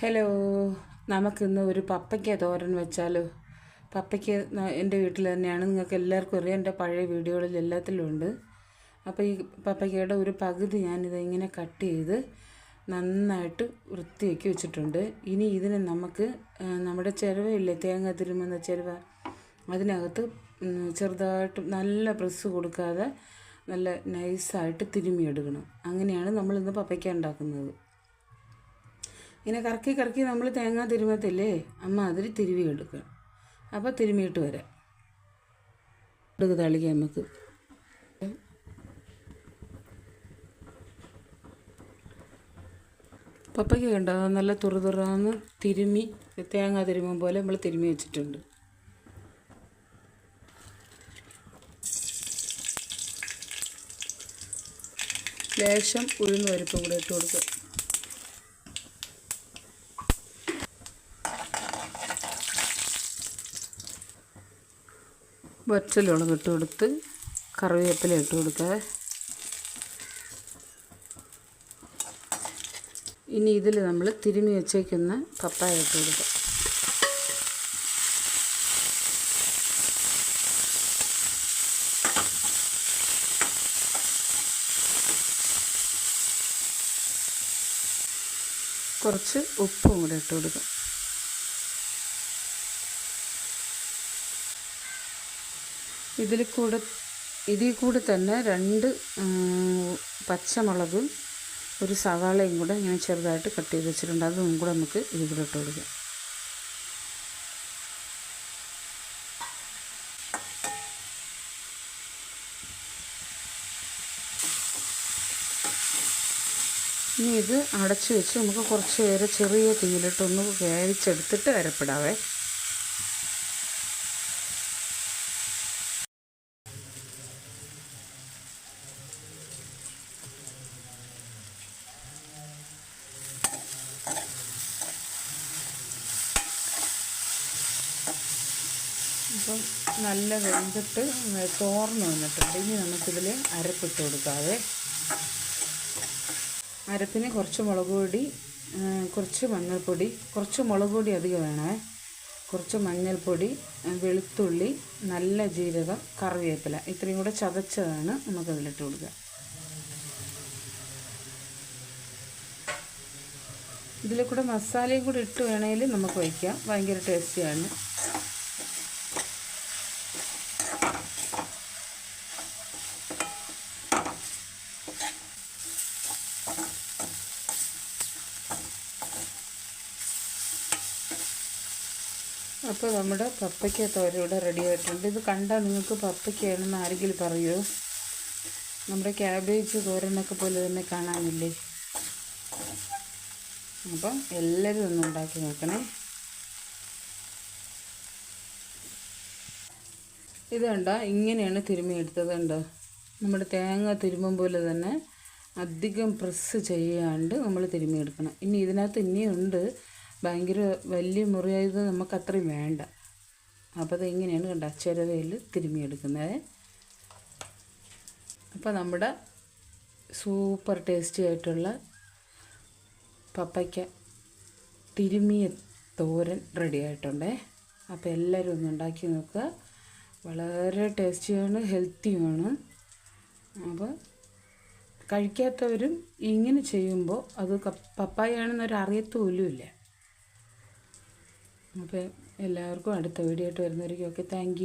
Hello നമുക്കിന്ന് ഒരു പപ്പയ്ക്ക തോരൻ വെച്ചാലോ? പപ്പയ്ക്ക എന്റെ വീട്ടിൽ തന്നെയാണ്. നിങ്ങൾക്ക് എല്ലാവർക്കും അറിയാം. എന്റെ പഴയ വീഡിയോകളിൽ എല്ലാത്തിലും ഉണ്ട്. അപ്പോൾ ഈ പപ്പയ്ക്കയുടെ ഒരു പകുതി ഞാനിത് ഇങ്ങനെ കട്ട് ചെയ്ത് നന്നായിട്ട് വൃത്തിയാക്കി വെച്ചിട്ടുണ്ട്. ഇനി ഇതിനെ നമുക്ക് നമ്മുടെ ചിരവയില്ലേ? തേങ്ങ തിരുമുന്ന ചിരവ. അതിനകത്ത് ചെറുതായിട്ട് നല്ല പ്രസ് കൊടുക്കാതെ നല്ല നൈസായിട്ട് തിരുമിയെടുക്കണം. അങ്ങനെയാണ് നമ്മളിന്ന് പപ്പയ്ക്ക ഉണ്ടാക്കുന്നത്. ഇങ്ങനെ കറക്കി കറക്കി നമ്മൾ തേങ്ങ തിരുമത്തില്ലേ അമ്മ അതിൽ തിരുവി എടുക്കണം അപ്പോൾ തിരുമിയിട്ട് വരാം. ഇടുക തളിക്കാം നമുക്ക്. പപ്പയ്ക്ക് കണ്ടോ? നല്ല തുറതുറാന്ന് തിരുമി തേങ്ങ തിരുമും പോലെ നമ്മൾ തിരുമി വെച്ചിട്ടുണ്ട്. ലേശം ഉഴുന്ന് പരിപ്പ് കൂടെ ഇട്ട് കൊടുക്കുക വറ്റലുള്ളത് ഇട്ട് കൊടുത്ത് കറിവേപ്പില ഇട്ട് കൊടുക്കുക ഇനി ഇതിൽ നമ്മൾ തിരുമി വെച്ചേക്കുന്ന പപ്പായ ഇട്ട് കൊടുക്കുക കുറച്ച് ഉപ്പും കൂടെ ഇട്ട് കൊടുക്കുക ഇതിൽ കൂടെ ഇതിൽ കൂടെ തന്നെ രണ്ട് പച്ചമുളകും ഒരു സവാളയും കൂടെ ഇങ്ങനെ ചെറുതായിട്ട് കട്ട് ചെയ്ത് വെച്ചിട്ടുണ്ട്. അതും കൂടെ നമുക്ക് ഇതിൽ ഇട്ട് കൊടുക്കാം. ഇനി ഇത് അടച്ചു വെച്ച് നമുക്ക് കുറച്ച് നേരം ചെറിയ തീയിലിട്ടൊന്ന് വേവിച്ചെടുത്തിട്ട് അരപ്പിടാവേ. അപ്പം നല്ല വെന്തിട്ട് തോർന്ന് വന്നിട്ടുണ്ട്. ഇനി നമുക്കിതിൽ അരപ്പിട്ട് കൊടുക്കാതെ അരപ്പിന് കുറച്ച് മുളക് പൊടി കുറച്ച് മഞ്ഞൾപ്പൊടി കുറച്ച് മുളക് പൊടി അധികം വേണേ കുറച്ച് മഞ്ഞൾപ്പൊടി വെളുത്തുള്ളി നല്ല ജീരകം കറിവേപ്പില. ഇത്രയും കൂടെ ചതച്ചതാണ് നമുക്കതിലിട്ട് കൊടുക്കുക. ഇതിൽ കൂടെ മസാലയും കൂടി ഇട്ട് വേണമെങ്കിൽ നമുക്ക് വയ്ക്കാം. ഭയങ്കര ടേസ്റ്റിയാണ്. അപ്പോൾ നമ്മുടെ പപ്പയ്ക്ക തോര ഇവിടെ റെഡി ആയിട്ടുണ്ട്. ഇത് കണ്ടാൽ നിങ്ങൾക്ക് പപ്പയ്ക്കയാണെന്ന് ആരെങ്കിലും പറയുമോ നമ്മുടെ ക്യാബേജ് തോരനൊക്കെ പോലെ തന്നെ കാണാനില്ലേ? അപ്പം എല്ലാവരും ഒന്ന് ഉണ്ടാക്കി നോക്കണേ. കണ്ടോ ഇങ്ങനെയാണ് തിരുമ്മി എടുത്തത് കണ്ടോ? നമ്മുടെ തേങ്ങ തിരുമ്പം പോലെ തന്നെ അധികം പ്രസ് ചെയ്യാണ്ട് നമ്മൾ തിരുമ്മി എടുക്കണം. ഇനി ഇതിനകത്ത് ഇനിയുണ്ട് ഭയങ്കര വലിയ മുറിയായത് നമുക്ക് അത്രയും വേണ്ട. അപ്പോൾ അത് ഇങ്ങനെയാണ് കണ്ട ചിരവയിൽ തിരുമിയെടുക്കുന്നത് അപ്പോൾ നമ്മുടെ സൂപ്പർ ടേസ്റ്റി ആയിട്ടുള്ള പപ്പയ്ക്ക തിരുമിയ തോരൻ റെഡി ആയിട്ടുണ്ടേ. അപ്പോൾ എല്ലാവരും ഒന്ന് ഉണ്ടാക്കി നോക്കുക. വളരെ ടേസ്റ്റിയാണ് ഹെൽത്തിയുമാണ്. അപ്പോൾ കഴിക്കാത്തവരും ഇങ്ങനെ ചെയ്യുമ്പോൾ അത് പപ്പായ പപ്പായയാണെന്നൊരു അറിയത്തുപോലുമില്ല അപ്പോൾ എല്ലാവർക്കും അടുത്ത വീഡിയോ ആയിട്ട് വരുന്നവരിക്കും ഓക്കെ താങ്ക്